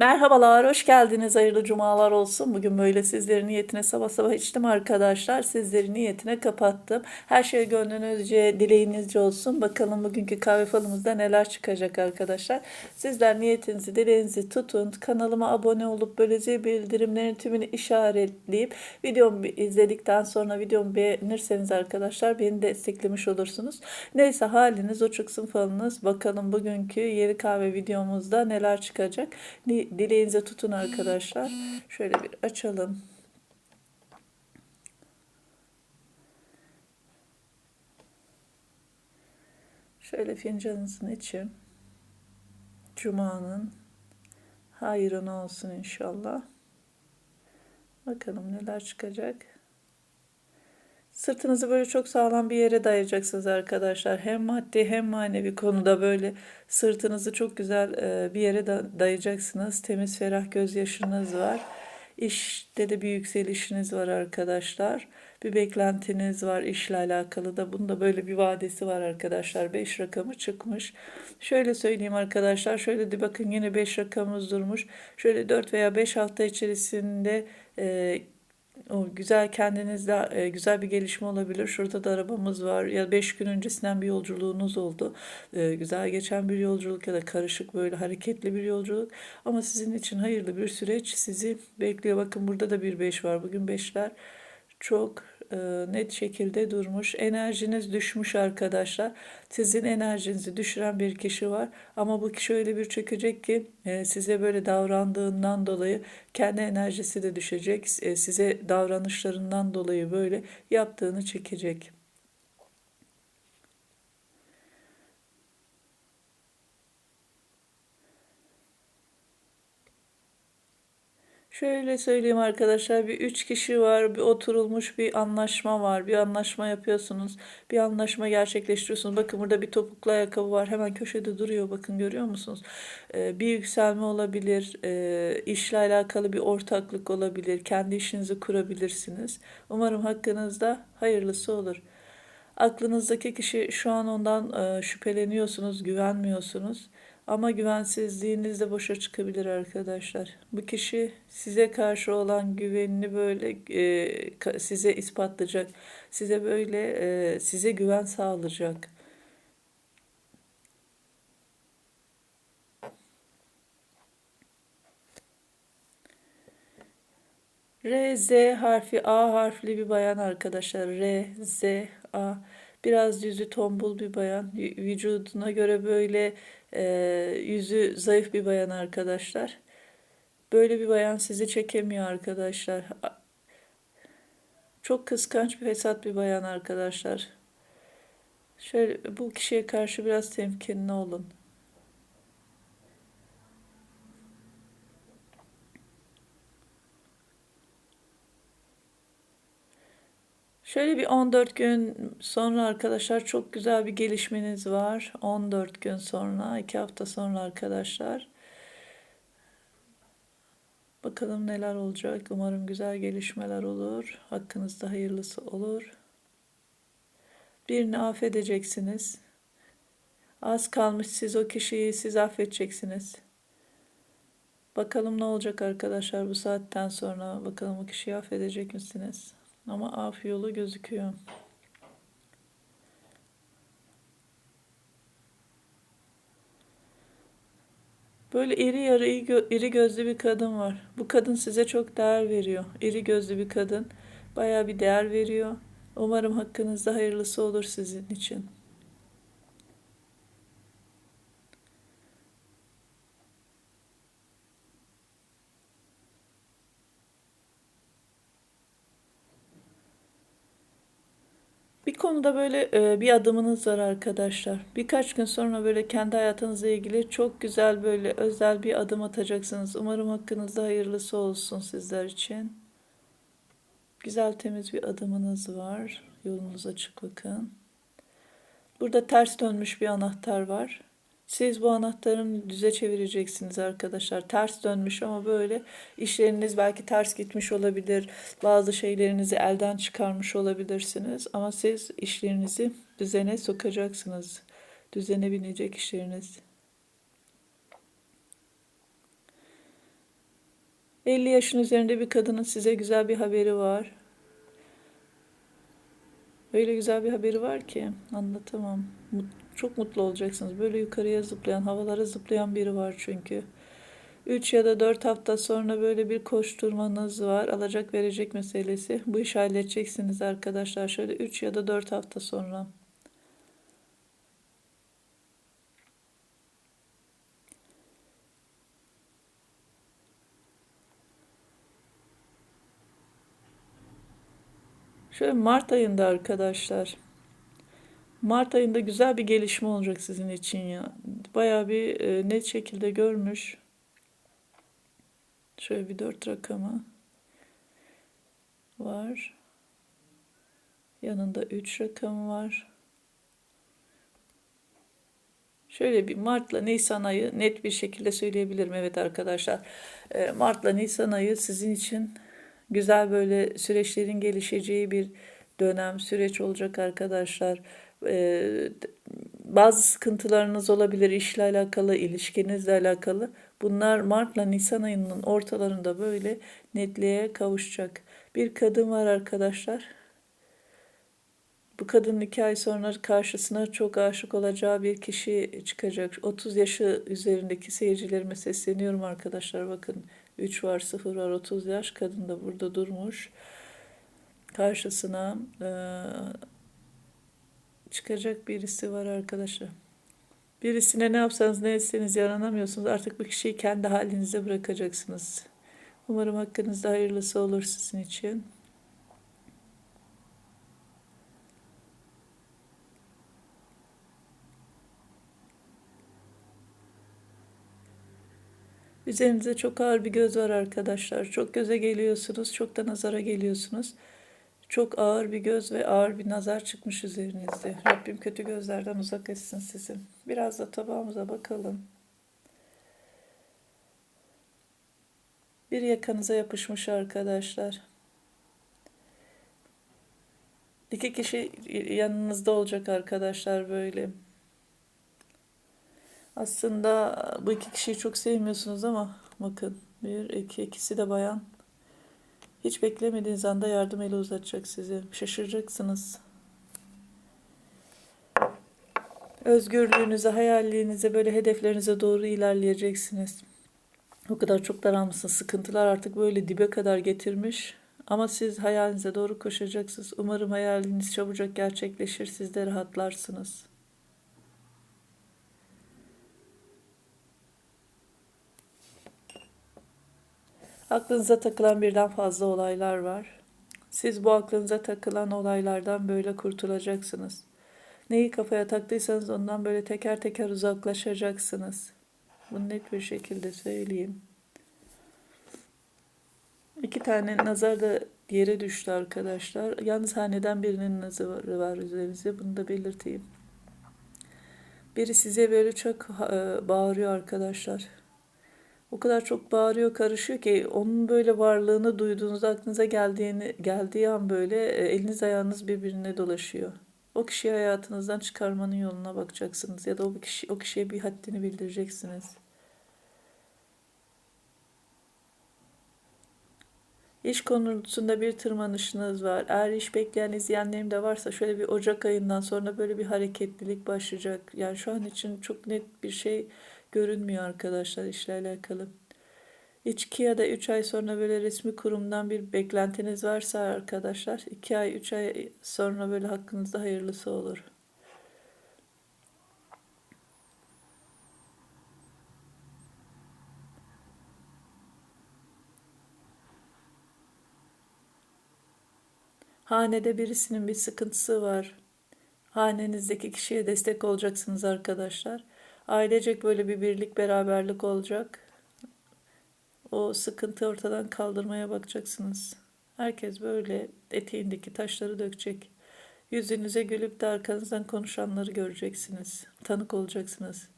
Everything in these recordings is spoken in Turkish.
Merhabalar, hoş geldiniz. Hayırlı cumalar olsun. Bugün böyle sizlerin niyetine sabah sabah içtim arkadaşlar. Sizlerin niyetine kapattım. Her şey gönlünüzce, dileğinizce olsun. Bakalım bugünkü kahve falımızda neler çıkacak arkadaşlar. Sizler niyetinizi, dileğinizi tutun. Kanalıma abone olup böyle zil bildirimlerin tümünü işaretleyip videomu izledikten sonra videomu beğenirseniz arkadaşlar beni desteklemiş olursunuz. Neyse haliniz o çıksın falınız. Bakalım bugünkü yeni kahve videomuzda neler çıkacak. Dileğinize tutun arkadaşlar. Şöyle bir açalım. Şöyle fincanınızın içi. Cuma'nın hayrına olsun inşallah. Bakalım neler çıkacak. Sırtınızı böyle çok sağlam bir yere dayayacaksınız arkadaşlar. Hem maddi hem manevi konuda böyle sırtınızı çok güzel e, bir yere da- dayayacaksınız. Temiz ferah gözyaşınız var. İşte de bir yükselişiniz var arkadaşlar. Bir beklentiniz var işle alakalı da. Bunda böyle bir vadesi var arkadaşlar. 5 rakamı çıkmış. Şöyle söyleyeyim arkadaşlar. Şöyle de bakın yine 5 rakamımız durmuş. Şöyle 4 veya 5 hafta içerisinde e, o güzel kendinizde e, güzel bir gelişme olabilir. Şurada da arabamız var. Ya 5 gün öncesinden bir yolculuğunuz oldu. E, güzel geçen bir yolculuk ya da karışık böyle hareketli bir yolculuk. Ama sizin için hayırlı bir süreç sizi bekliyor. Bakın burada da bir 5 var. Bugün 5'ler çok e, net şekilde durmuş. Enerjiniz düşmüş arkadaşlar. Sizin enerjinizi düşüren bir kişi var. Ama bu kişi öyle bir çökecek ki e, size böyle davrandığından dolayı kendi enerjisi de düşecek. E, size davranışlarından dolayı böyle yaptığını çekecek. Şöyle söyleyeyim arkadaşlar bir üç kişi var bir oturulmuş bir anlaşma var. Bir anlaşma yapıyorsunuz bir anlaşma gerçekleştiriyorsunuz. Bakın burada bir topuklu ayakkabı var hemen köşede duruyor. Bakın görüyor musunuz? Ee, bir yükselme olabilir e, işle alakalı bir ortaklık olabilir kendi işinizi kurabilirsiniz. Umarım hakkınızda hayırlısı olur. Aklınızdaki kişi şu an ondan e, şüpheleniyorsunuz güvenmiyorsunuz ama güvensizliğiniz de boşa çıkabilir arkadaşlar. Bu kişi size karşı olan güvenini böyle e, size ispatlayacak. Size böyle e, size güven sağlayacak. R, Z harfi A harfli bir bayan arkadaşlar. R, Z, A. Biraz yüzü tombul bir bayan. Vücuduna göre böyle e, yüzü zayıf bir bayan arkadaşlar. Böyle bir bayan sizi çekemiyor arkadaşlar. Çok kıskanç bir fesat bir bayan arkadaşlar. Şöyle bu kişiye karşı biraz temkinli olun. Şöyle bir 14 gün sonra arkadaşlar çok güzel bir gelişmeniz var. 14 gün sonra, 2 hafta sonra arkadaşlar. Bakalım neler olacak. Umarım güzel gelişmeler olur. Hakkınızda hayırlısı olur. Birini affedeceksiniz. Az kalmış siz o kişiyi siz affedeceksiniz. Bakalım ne olacak arkadaşlar bu saatten sonra. Bakalım o kişiyi affedecek misiniz? Ama af yolu gözüküyor. Böyle iri yarı iri, gö- iri gözlü bir kadın var. Bu kadın size çok değer veriyor. İri gözlü bir kadın. Bayağı bir değer veriyor. Umarım hakkınızda hayırlısı olur sizin için. Konuda böyle e, bir adımınız var arkadaşlar. Birkaç gün sonra böyle kendi hayatınızla ilgili çok güzel böyle özel bir adım atacaksınız. Umarım hakkınızda hayırlısı olsun sizler için. Güzel temiz bir adımınız var. Yolunuz açık bakın. Burada ters dönmüş bir anahtar var. Siz bu anahtarın düze çevireceksiniz arkadaşlar. Ters dönmüş ama böyle işleriniz belki ters gitmiş olabilir. Bazı şeylerinizi elden çıkarmış olabilirsiniz. Ama siz işlerinizi düzene sokacaksınız. Düzene binecek işleriniz. 50 yaşın üzerinde bir kadının size güzel bir haberi var. Öyle güzel bir haberi var ki anlatamam. Mut- Çok mutlu olacaksınız. Böyle yukarıya zıplayan, havalara zıplayan biri var çünkü. 3 ya da 4 hafta sonra böyle bir koşturmanız var. Alacak verecek meselesi. Bu işi halledeceksiniz arkadaşlar. Şöyle 3 ya da 4 hafta sonra. Şöyle Mart ayında arkadaşlar. Mart ayında güzel bir gelişme olacak sizin için ya. Bayağı bir e, net şekilde görmüş. Şöyle bir dört rakamı var. Yanında üç rakamı var. Şöyle bir Mart'la Nisan ayı net bir şekilde söyleyebilirim. Evet arkadaşlar. E, Mart'la Nisan ayı sizin için güzel böyle süreçlerin gelişeceği bir dönem, süreç olacak arkadaşlar. E, bazı sıkıntılarınız olabilir işle alakalı, ilişkinizle alakalı. Bunlar Mart'la Nisan ayının ortalarında böyle netliğe kavuşacak. Bir kadın var arkadaşlar. Bu kadının iki ay sonra karşısına çok aşık olacağı bir kişi çıkacak. 30 yaşı üzerindeki seyircilerime sesleniyorum arkadaşlar. Bakın 3 var, 0 var, 30 yaş. Kadın da burada durmuş. Karşısına eee, çıkacak birisi var arkadaşlar. Birisine ne yapsanız ne etseniz yaranamıyorsunuz. Artık bu kişiyi kendi halinize bırakacaksınız. Umarım hakkınızda hayırlısı olur sizin için. Üzerinize çok ağır bir göz var arkadaşlar. Çok göze geliyorsunuz, çok da nazara geliyorsunuz. Çok ağır bir göz ve ağır bir nazar çıkmış üzerinizde. Rabbim kötü gözlerden uzak etsin sizi. Biraz da tabağımıza bakalım. Bir yakanıza yapışmış arkadaşlar. İki kişi yanınızda olacak arkadaşlar böyle. Aslında bu iki kişiyi çok sevmiyorsunuz ama bakın bir, iki, ikisi de bayan. Hiç beklemediğiniz anda yardım eli uzatacak size. Şaşıracaksınız. Özgürlüğünüze, hayallerinize, böyle hedeflerinize doğru ilerleyeceksiniz. O kadar çok daralmışsınız. Sıkıntılar artık böyle dibe kadar getirmiş. Ama siz hayalinize doğru koşacaksınız. Umarım hayaliniz çabucak gerçekleşir. Siz de rahatlarsınız. Aklınıza takılan birden fazla olaylar var. Siz bu aklınıza takılan olaylardan böyle kurtulacaksınız. Neyi kafaya taktıysanız ondan böyle teker teker uzaklaşacaksınız. Bunu net bir şekilde söyleyeyim. İki tane nazar da yere düştü arkadaşlar. Yalnız haneden birinin nazarı var üzerinizde. Bunu da belirteyim. Biri size böyle çok e, bağırıyor arkadaşlar. O kadar çok bağırıyor, karışıyor ki onun böyle varlığını duyduğunuzda aklınıza geldiğini geldiği an böyle e, eliniz ayağınız birbirine dolaşıyor. O kişiyi hayatınızdan çıkarmanın yoluna bakacaksınız ya da o kişi o kişiye bir haddini bildireceksiniz. İş konusunda bir tırmanışınız var. Eğer iş bekleyen izleyenlerim de varsa şöyle bir Ocak ayından sonra böyle bir hareketlilik başlayacak. Yani şu an için çok net bir şey görünmüyor arkadaşlar işle alakalı. 2 ya da 3 ay sonra böyle resmi kurumdan bir beklentiniz varsa arkadaşlar 2 ay 3 ay sonra böyle hakkınızda hayırlısı olur. Hanede birisinin bir sıkıntısı var. Hanenizdeki kişiye destek olacaksınız arkadaşlar. Ailecek böyle bir birlik beraberlik olacak. O sıkıntı ortadan kaldırmaya bakacaksınız. Herkes böyle eteğindeki taşları dökecek. Yüzünüze gülüp de arkanızdan konuşanları göreceksiniz. Tanık olacaksınız.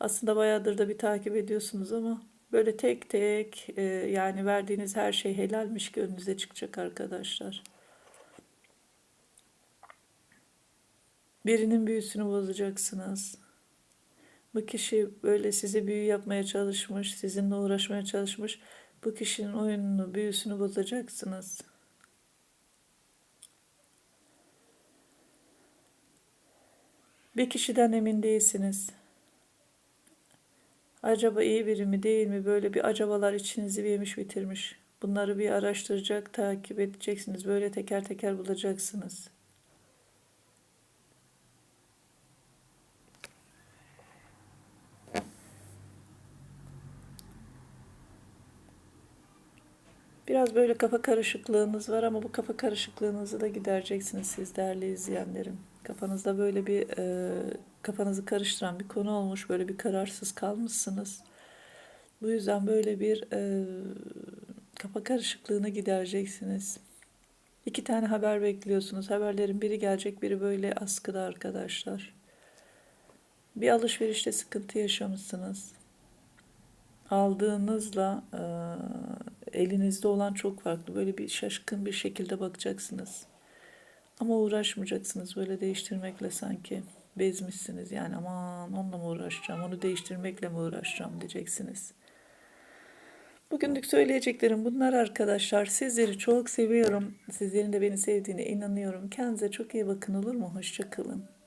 Aslında bayağıdır da bir takip ediyorsunuz ama böyle tek tek e, yani verdiğiniz her şey helalmiş ki önünüze çıkacak arkadaşlar. Birinin büyüsünü bozacaksınız. Bu kişi böyle sizi büyü yapmaya çalışmış, sizinle uğraşmaya çalışmış. Bu kişinin oyununu, büyüsünü bozacaksınız. Bir kişiden emin değilsiniz. Acaba iyi biri mi değil mi? Böyle bir acabalar içinizi bir yemiş bitirmiş. Bunları bir araştıracak, takip edeceksiniz. Böyle teker teker bulacaksınız. Biraz böyle kafa karışıklığınız var ama bu kafa karışıklığınızı da gidereceksiniz siz değerli izleyenlerim. Kafanızda böyle bir e, kafanızı karıştıran bir konu olmuş, böyle bir kararsız kalmışsınız. Bu yüzden böyle bir e, kafa karışıklığını gidereceksiniz. İki tane haber bekliyorsunuz. Haberlerin biri gelecek, biri böyle askıda arkadaşlar. Bir alışverişte sıkıntı yaşamışsınız. Aldığınızla e, elinizde olan çok farklı. Böyle bir şaşkın bir şekilde bakacaksınız. Ama uğraşmayacaksınız böyle değiştirmekle sanki. Bezmişsiniz yani aman onunla mı uğraşacağım, onu değiştirmekle mi uğraşacağım diyeceksiniz. Bugünlük söyleyeceklerim bunlar arkadaşlar. Sizleri çok seviyorum. Sizlerin de beni sevdiğine inanıyorum. Kendinize çok iyi bakın olur mu? Hoşça kalın.